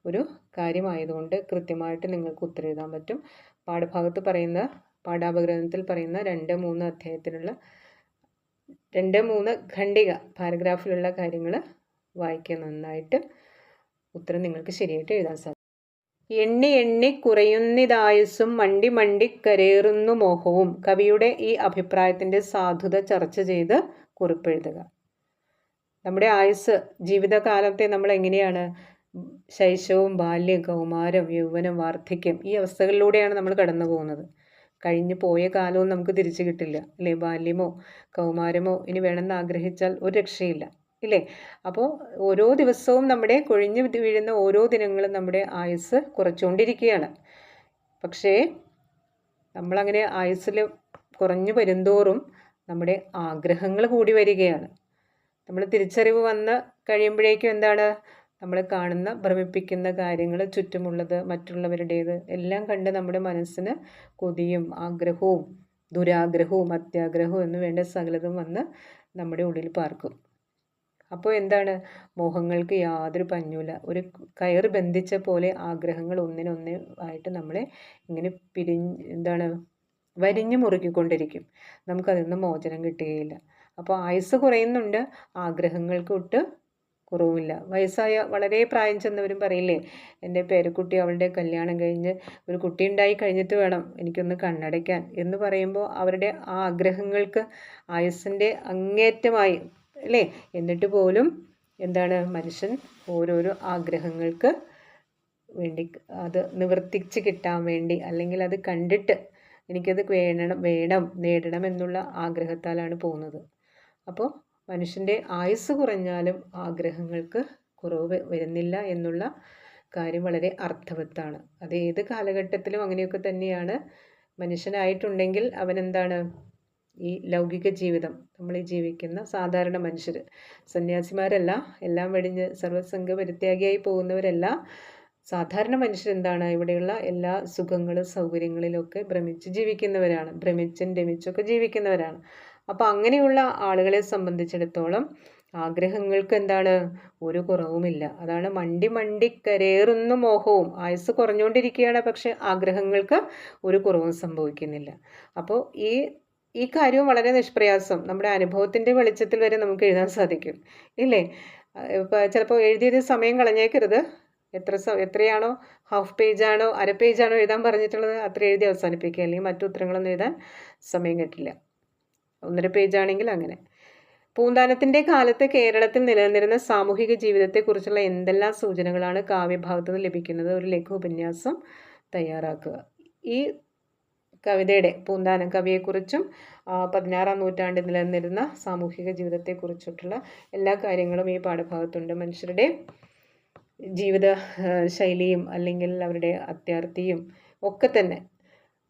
ഒരു കാര്യമായതുകൊണ്ട് കൃത്യമായിട്ട് നിങ്ങൾക്ക് ഉത്തരം എഴുതാൻ പറ്റും. പാഠഭാഗത്ത് പറയുന്ന പാഠാപഗ്രന്ഥത്തിൽ പറയുന്ന രണ്ട് മൂന്ന് അധ്യായത്തിലുള്ള രണ്ട് മൂന്ന് ഖണ്ഡിക പാരഗ്രാഫിലുള്ള കാര്യങ്ങൾ വായിക്കുക നന്നായിട്ട്. ഉത്തരം നിങ്ങൾക്ക് ശരിയായിട്ട് എഴുതാൻ സാധിക്കും. എണ്ണി എണ്ണി കുറയുന്നിതായുസ്സും മണ്ടി മണ്ടി കരേറുന്നു മോഹവും. കവിയുടെ ഈ അഭിപ്രായത്തിന്റെ സാധുത ചർച്ച ചെയ്ത് കുറിപ്പെഴുതുക. നമ്മുടെ ആയുസ് ജീവിതകാലത്തെ നമ്മൾ എങ്ങനെയാണ്? ശൈശവും ബാല്യം കൗമാരം യൗവനം വാർദ്ധക്യം ഈ അവസ്ഥകളിലൂടെയാണ് നമ്മൾ കടന്നു പോകുന്നത്. കഴിഞ്ഞു പോയ കാലവും നമുക്ക് തിരിച്ചു കിട്ടില്ല. അല്ലേ? ബാല്യമോ കൗമാരമോ ഇനി വേണമെന്ന് ആഗ്രഹിച്ചാൽ ഒരു രക്ഷയില്ല. ഇല്ലേ? അപ്പോൾ ഓരോ ദിവസവും നമ്മുടെ കൊഴിഞ്ഞു വീഴുന്ന ഓരോ ദിനങ്ങളും നമ്മുടെ ആയുസ് കുറച്ചുകൊണ്ടിരിക്കുകയാണ്. പക്ഷേ നമ്മളങ്ങനെ ആയുസ്സിൽ കുറഞ്ഞു വരുന്തോറും നമ്മുടെ ആഗ്രഹങ്ങൾ കൂടി വരികയാണ്. നമ്മൾ തിരിച്ചറിവ് വന്ന് കഴിയുമ്പോഴേക്കും എന്താണ്? നമ്മൾ കാണുന്ന ഭ്രമിപ്പിക്കുന്ന കാര്യങ്ങൾ ചുറ്റുമുള്ളത് മറ്റുള്ളവരുടേത് എല്ലാം കണ്ട് നമ്മുടെ മനസ്സിന് കൊതിയും ആഗ്രഹവും ദുരാഗ്രഹവും അത്യാഗ്രഹവും എന്ന് വേണ്ട സകലതും വന്ന് നമ്മുടെ ഉള്ളിൽ പാർക്കും. അപ്പോൾ എന്താണ്? മോഹങ്ങൾക്ക് യാതൊരു പഞ്ഞൂല ഒരു കയർ ബന്ധിച്ച പോലെ ആഗ്രഹങ്ങൾ ഒന്നിനൊന്ന് ആയിട്ട് നമ്മളെ ഇങ്ങനെ പിരിഞ്ഞ് എന്താണ്? വരിഞ്ഞു മുറുക്കിക്കൊണ്ടിരിക്കും. നമുക്കതിൽ നിന്ന് മോചനം കിട്ടുകയില്ല. അപ്പോൾ ആയുസ് കുറയുന്നുണ്ട്. ആഗ്രഹങ്ങൾക്ക് ഒട്ട് കുറവുമില്ല. വയസ്സായ വളരെ പ്രായം ചെന്നവരും പറയില്ലേ എന്റെ പേരക്കുട്ടി അവളുടെ കല്യാണം കഴിഞ്ഞ് ഒരു കുട്ടി ഉണ്ടായി കഴിഞ്ഞിട്ട് വേണം എനിക്കൊന്ന് കണ്ണടയ്ക്കാൻ. എന്ന് പറയുമ്പോൾ അവരുടെ ആ ആഗ്രഹങ്ങൾക്ക് ആയുസ്സിന്റെ അങ്ങേറ്റമായി അല്ലേ? എന്നിട്ട് പോലും എന്താണ് മനുഷ്യൻ ഓരോരോ ആഗ്രഹങ്ങൾക്ക് വേണ്ടി അത് നിവർത്തിച്ച് കിട്ടാൻ വേണ്ടി അല്ലെങ്കിൽ അത് കണ്ടിട്ട് എനിക്കത് വേണം വേണം നേടണം എന്നുള്ള ആഗ്രഹത്താലാണ് പോകുന്നത്. അപ്പോൾ മനുഷ്യന്റെ ആയുസ് കുറഞ്ഞാലും ആഗ്രഹങ്ങൾക്ക് കുറവ് വരുന്നില്ല എന്നുള്ള കാര്യം വളരെ അർത്ഥവത്താണ്. അത് ഏത് കാലഘട്ടത്തിലും അങ്ങനെയൊക്കെ തന്നെയാണ്. മനുഷ്യനായിട്ടുണ്ടെങ്കിൽ അവനെന്താണ് ഈ ലൗകിക ജീവിതം നമ്മൾ ഈ ജീവിക്കുന്ന സാധാരണ മനുഷ്യർ. സന്യാസിമാരല്ല എല്ലാം വെടിഞ്ഞ് സർവസംഘ പരിത്യാഗിയായി പോകുന്നവരല്ല. സാധാരണ മനുഷ്യരെന്താണ് ഇവിടെയുള്ള എല്ലാ സുഖങ്ങളും സൗകര്യങ്ങളിലൊക്കെ ഭ്രമിച്ച് ജീവിക്കുന്നവരാണ്. ഭ്രമിച്ചും രമിച്ചൊക്കെ ജീവിക്കുന്നവരാണ്. അപ്പോൾ അങ്ങനെയുള്ള ആളുകളെ സംബന്ധിച്ചിടത്തോളം ആഗ്രഹങ്ങൾക്ക് എന്താണ്? ഒരു കുറവുമില്ല. അതാണ് മണ്ടി മണ്ടി കരേറുന്ന മോഹവും. ആയുസ് കുറഞ്ഞുകൊണ്ടിരിക്കുകയാണ് പക്ഷെ ആഗ്രഹങ്ങൾക്ക് ഒരു കുറവും സംഭവിക്കുന്നില്ല. അപ്പോൾ ഈ ഈ കാര്യവും വളരെ നിഷ്പ്രയാസം. നമ്മുടെ അനുഭവത്തിന്റെ വെളിച്ചത്തിൽ വരെ നമുക്ക് എഴുതാൻ സാധിക്കും. ഇല്ലേ? ഇപ്പോൾ ചിലപ്പോൾ എഴുതിയത് സമയം കളഞ്ഞേക്കരുത്. എത്ര സ എത്രയാണോ ഹാഫ് പേജാണോ അര പേജാണോ എഴുതാൻ പറഞ്ഞിട്ടുള്ളത് അത്ര എഴുതി അവസാനിപ്പിക്കുക. അല്ലെങ്കിൽ മറ്റു ഉത്തരങ്ങളൊന്നും എഴുതാൻ സമയം കിട്ടില്ല. ഒന്നര പേജാണെങ്കിൽ അങ്ങനെ. പൂന്താനത്തിന്റെ കാലത്ത് കേരളത്തിൽ നിലനിന്നിരുന്ന സാമൂഹിക ജീവിതത്തെക്കുറിച്ചുള്ള എന്തെല്ലാം സൂചനകളാണ് കാവ്യഭാഗത്തു നിന്ന് ലഭിക്കുന്നത്? ഒരു ലഘു ഉപന്യാസം തയ്യാറാക്കുക. ഈ കവിതയുടെ പൂന്താനം കവിയെക്കുറിച്ചും പതിനാറാം നൂറ്റാണ്ടിൽ നിലനിന്നിരുന്ന സാമൂഹിക ജീവിതത്തെക്കുറിച്ചിട്ടുള്ള എല്ലാ കാര്യങ്ങളും ഈ പാഠഭാഗത്തുണ്ട്. മനുഷ്യരുടെ ജീവിത ശൈലിയും അല്ലെങ്കിൽ അവരുടെ അത്യാർത്ഥിയും ഒക്കെ തന്നെ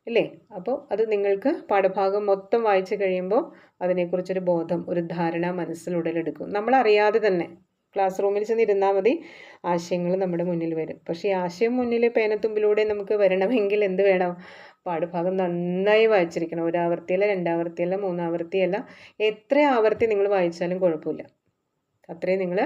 അല്ലേ അപ്പോൾ അത് നിങ്ങൾക്ക് പാഠഭാഗം മൊത്തം വായിച്ചു കഴിയുമ്പോൾ അതിനെക്കുറിച്ചൊരു ബോധം ഒരു ധാരണ മനസ്സിൽ ഉടലെടുക്കും നമ്മളറിയാതെ തന്നെ ക്ലാസ് റൂമിൽ ചെന്നിരുന്നാൽ മതി ആശയങ്ങൾ നമ്മുടെ മുന്നിൽ വരും. പക്ഷേ ഈ ആശയം മുന്നിൽ പേനത്തുമ്പിലൂടെ നമുക്ക് വരണമെങ്കിൽ എന്ത് വേണം? പാഠഭാഗം നന്നായി വായിച്ചിരിക്കണം. ഒരാവർത്തിയല്ല രണ്ടാവർത്തിയല്ല മൂന്നാവർത്തിയല്ല. എത്ര ആവർത്തി നിങ്ങൾ വായിച്ചാലും കുഴപ്പമില്ല. അത്രയും നിങ്ങൾ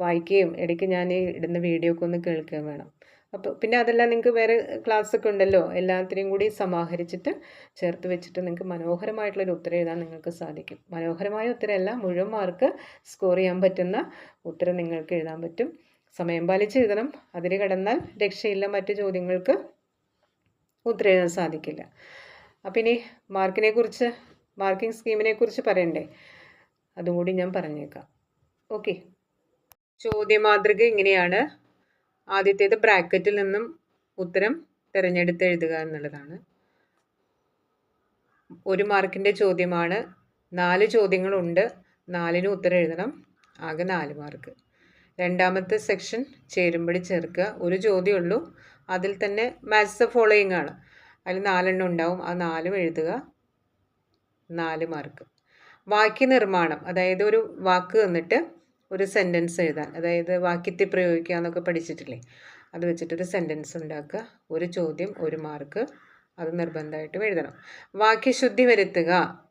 വായിക്കുകയും ഇടയ്ക്ക് ഞാൻ ഇടുന്ന വീഡിയോ ഒക്കെ ഒന്ന് കേൾക്കുകയും വേണം. അപ്പോൾ പിന്നെ അതെല്ലാം നിങ്ങൾക്ക് വേറെ ക്ലാസ് ഒക്കെ ഉണ്ടല്ലോ എല്ലാത്തിനെയും കൂടി സമാഹരിച്ചിട്ട് ചേർത്ത് വെച്ചിട്ട് നിങ്ങൾക്ക് മനോഹരമായിട്ടുള്ളൊരു ഉത്തരം എഴുതാൻ നിങ്ങൾക്ക് സാധിക്കും. മനോഹരമായ ഉത്തരമല്ല മുഴുവൻ മാർക്ക് സ്കോർ ചെയ്യാൻ പറ്റുന്ന ഉത്തരം നിങ്ങൾക്ക് എഴുതാൻ പറ്റും. സമയം പാലിച്ച് എഴുതണം. അതിന് കടന്നാൽ രക്ഷയില്ല മറ്റു ചോദ്യങ്ങൾക്ക്. ഉത്തരം എഴുതാൻ സാധിക്കില്ല. അപ്പം ഇനി മാർക്കിനെ കുറിച്ച് മാർക്കിംഗ് സ്കീമിനെ കുറിച്ച് പറയണ്ടേ? അതും കൂടി ഞാൻ പറഞ്ഞേക്കാം. ഓക്കെ. ചോദ്യമാതൃക ഇങ്ങനെയാണ്. ആദ്യത്തേത് ബ്രാക്കറ്റിൽ നിന്നും ഉത്തരം തിരഞ്ഞെടുത്ത് എഴുതുക എന്നുള്ളതാണ്. ഒരു മാർക്കിന്റെ ചോദ്യമാണ്. നാല് ചോദ്യങ്ങളുണ്ട്. നാലിന് ഉത്തരം എഴുതണം. ആകെ നാല് മാർക്ക്. രണ്ടാമത്തെ സെക്ഷൻ ചേരുമ്പടി ചേർക്കുക. ഒരു ചോദ്യമുള്ളൂ അതിൽ തന്നെ മാത്സ് ഫോളോയിങ് ആണ്. അതിൽ നാലെണ്ണം ഉണ്ടാവും. ആ നാലും എഴുതുക. നാല് മാർക്ക് വാക്യ നിർമ്മാണം. അതായത് ഒരു വാക്ക് തന്നിട്ട് ഒരു സെന്റൻസ് എഴുതാൻ. അതായത് വാക്യത്തിൽ പ്രയോഗിക്കുക എന്നൊക്കെ പഠിച്ചിട്ടില്ലേ? അത് വെച്ചിട്ടൊരു സെന്റൻസ് ഉണ്ടാക്കുക. ഒരു ചോദ്യം ഒരു മാർക്ക് അത് നിർബന്ധമായിട്ടും എഴുതണം. വാക്യശുദ്ധി വരുത്തുക.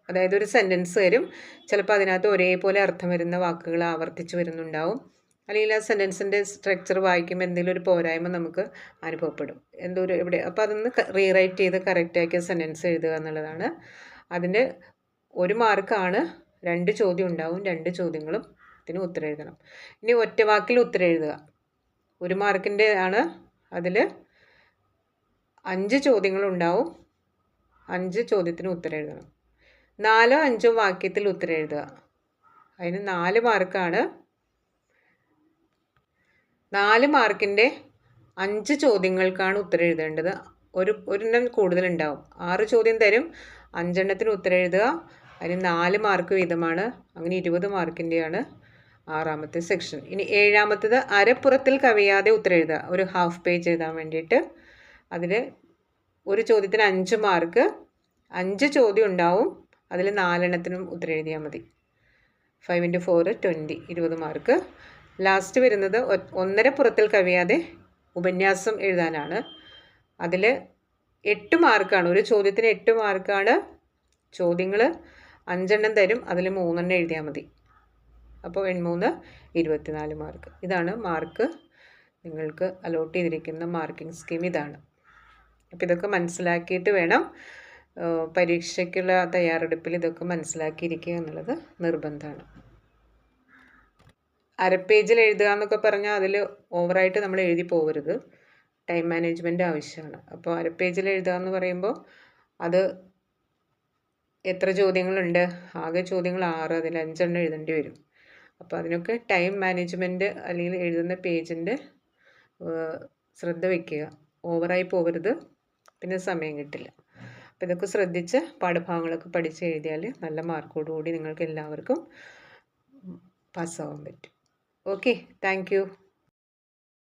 അതായത് ഒരു സെന്റൻസ് വരും. ചിലപ്പോൾ അതിനകത്ത് ഒരേപോലെ അർത്ഥം വരുന്ന വാക്കുകൾ ആവർത്തിച്ച് വരുന്നുണ്ടാവും. അല്ലെങ്കിൽ ആ സെന്റൻസിന്റെ സ്ട്രക്ചർ വായിക്കുമ്പോൾ എന്തെങ്കിലും ഒരു പോരായ്മ നമുക്ക് അനുഭവപ്പെടും. എന്തോ ഒരു ഇവിടെ അപ്പോൾ അതൊന്ന് റീറൈറ്റ് ചെയ്ത് കറക്റ്റാക്കിയ സെന്റൻസ് എഴുതുക എന്നുള്ളതാണ്. അതിന്റെ ഒരു മാർക്കാണ് രണ്ട് ചോദ്യം ഉണ്ടാവും രണ്ട് ചോദ്യങ്ങളും ഇതിന് ഉത്തരം എഴുതണം. ഇനി ഒറ്റ വാക്കിൽ ഉത്തരം എഴുതുക. ഒരു മാർക്കിന്റെ ആണ് അതിൽ അഞ്ച് ചോദ്യങ്ങളുണ്ടാവും അഞ്ച് ചോദ്യത്തിന് ഉത്തരം എഴുതണം. നാലോ അഞ്ചോ വാക്യത്തിൽ ഉത്തരം എഴുതുക. അതിന് നാല് മാർക്കാണ് നാല് മാർക്കിന്റെ അഞ്ച് ചോദ്യങ്ങൾക്കാണ് ഉത്തരം എഴുതേണ്ടത്. ഒരു ഒരെണ്ണം കൂടുതലുണ്ടാവും. ആറ് ചോദ്യം തരും. അഞ്ചെണ്ണത്തിന് ഉത്തരം എഴുതുക. അതിന് നാല് മാർക്ക് വീതമാണ്. അങ്ങനെ ഇരുപത് മാർക്കിന്റെയാണ് ആറാമത്തെ സെക്ഷൻ. ഇനി ഏഴാമത്തത് അരപ്പുറത്തിൽ കവിയാതെ ഉത്തരം എഴുതുക. ഒരു ഹാഫ് പേജ് എഴുതാൻ വേണ്ടിയിട്ട്. അതിൽ ഒരു ചോദ്യത്തിന് അഞ്ച് മാർക്ക്. അഞ്ച് ചോദ്യം ഉണ്ടാവും. അതിൽ നാലെണ്ണത്തിനും ഉത്തരം എഴുതിയാൽ മതി. ഫൈവ് ഇന്റു ഫോർ ട്വന്റി ഇരുപത് മാർക്ക്. ലാസ്റ്റ് വരുന്നത് ഒന്നര പുറത്തിൽ കവിയാതെ ഉപന്യാസം എഴുതാനാണ്. അതിൽ എട്ട് മാർക്കാണ് ഒരു ചോദ്യത്തിന് എട്ട് മാർക്കാണ് ചോദ്യങ്ങൾ അഞ്ചെണ്ണം തരും. അതിൽ മൂന്നെണ്ണം എഴുതിയാൽ മതി. അപ്പോൾ എൺമൂന്ന് ഇരുപത്തിനാല് മാർക്ക് ഇതാണ് മാർക്ക് നിങ്ങൾക്ക് അലോട്ട് ചെയ്തിരിക്കുന്ന മാർക്കിംഗ് സ്കീം ഇതാണ്. അപ്പോൾ ഇതൊക്കെ മനസ്സിലാക്കിയിട്ട് വേണം പരീക്ഷയ്ക്കുള്ള തയ്യാറെടുപ്പിൽ ഇതൊക്കെ മനസ്സിലാക്കിയിരിക്കുക എന്നുള്ളത് നിർബന്ധമാണ്. അരപ്പേജിൽ എഴുതുക എന്നൊക്കെ പറഞ്ഞാൽ അതിൽ ഓവറായിട്ട് നമ്മൾ എഴുതി പോകരുത് ടൈം മാനേജ്മെന്റ് ആവശ്യമാണ്. അപ്പോൾ അരപ്പേജിൽ എഴുതുക എന്ന് പറയുമ്പോൾ അത് എത്ര ചോദ്യങ്ങളുണ്ട്? ആകെ ചോദ്യങ്ങൾ ആറ് അതിൽ അഞ്ചെണ്ണം എഴുതേണ്ടി വരും. അപ്പോൾ അതിനൊക്കെ ടൈം മാനേജ്മെന്റ് അല്ലെങ്കിൽ എഴുതുന്ന പേജിന്റെ ശ്രദ്ധ വയ്ക്കുക ഓവറായി പോകരുത് പിന്നെ സമയം കിട്ടില്ല. അപ്പോൾ ഇതൊക്കെ ശ്രദ്ധിച്ച് പാഠഭാഗങ്ങളൊക്കെ പഠിച്ച് എഴുതിയാൽ നല്ല മാർക്കോടുകൂടി നിങ്ങൾക്ക് എല്ലാവർക്കും പാസ്സാവാൻ പറ്റും. Okay thank you